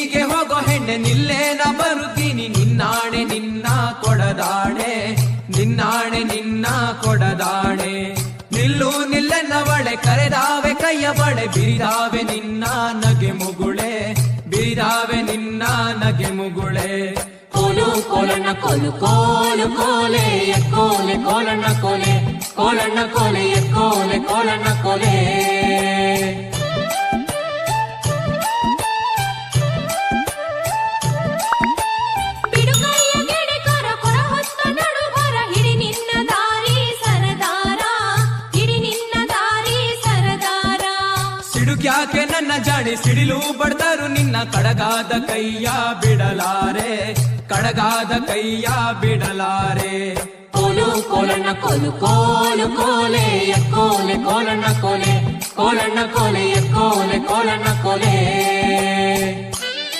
ಹೀಗೆ ಹೋಗೋ ಹೆಣ್ಣೆ ನಿಲ್ಲೇನ ಬರುತ್ತೀನಿ. ನಿನ್ನಾಣೆ, ನಿನ್ನ ಕೊಡದಾಣೆ. ನಿನ್ನಾಣೆ, ನಿನ್ನ ಕೊಡದಾಣೆ. ನಿಲ್ಲು ನಿಲ್ಲೆನ್ನವಳೆ ಕರೆದಾವೆ ಕೈಯ ಬಳೆ. ಬಿರಿದಾವೆ ನಿನ್ನ ನಗೆ ಮುಗುಳೆ. ಬಿರಿದಾವೆ ನಿನ್ನ ನಗೆ ಮುಗುಳೆ. ಕೋಲು, ಕೋಲಣ್ಣ, ಕೋಲು ಕೋಲು, ಕೋಲೆ ಕೋಲೆ, ಕೋಲಣ್ಣ ಕೋಲೆ ಕೋಲಣ್ಣ, ಕೋಲೆ ಕೋಲೆ, ಕೋಲಣ್ಣ. ಸಿಡುಕ್ಯಾಕೆ ನನ್ನ ಜಾಣಿ ಸಿಡಿಲು ಬಡ್ದರು ನಿನ್ನ ಕಡಗಾದ ಕೈಯ ಬಿಡಲಾರೆ ಕಡಗಾದ ಕೈಯ ಬಿಡಲಾರೆ ಕೋಲು ಕೋಲಣ್ಣ ಕೋಲು ಕೋಲು ಕೋಲೆ ಕೋಲೆ ಕೋಲಣ್ಣ ಕೋಲೆ ಕೋಲಣ್ಣ ಕೋಲೆ ಕೋಲೆ ಕೋಲಣ್ಣ ಕೋಲೆ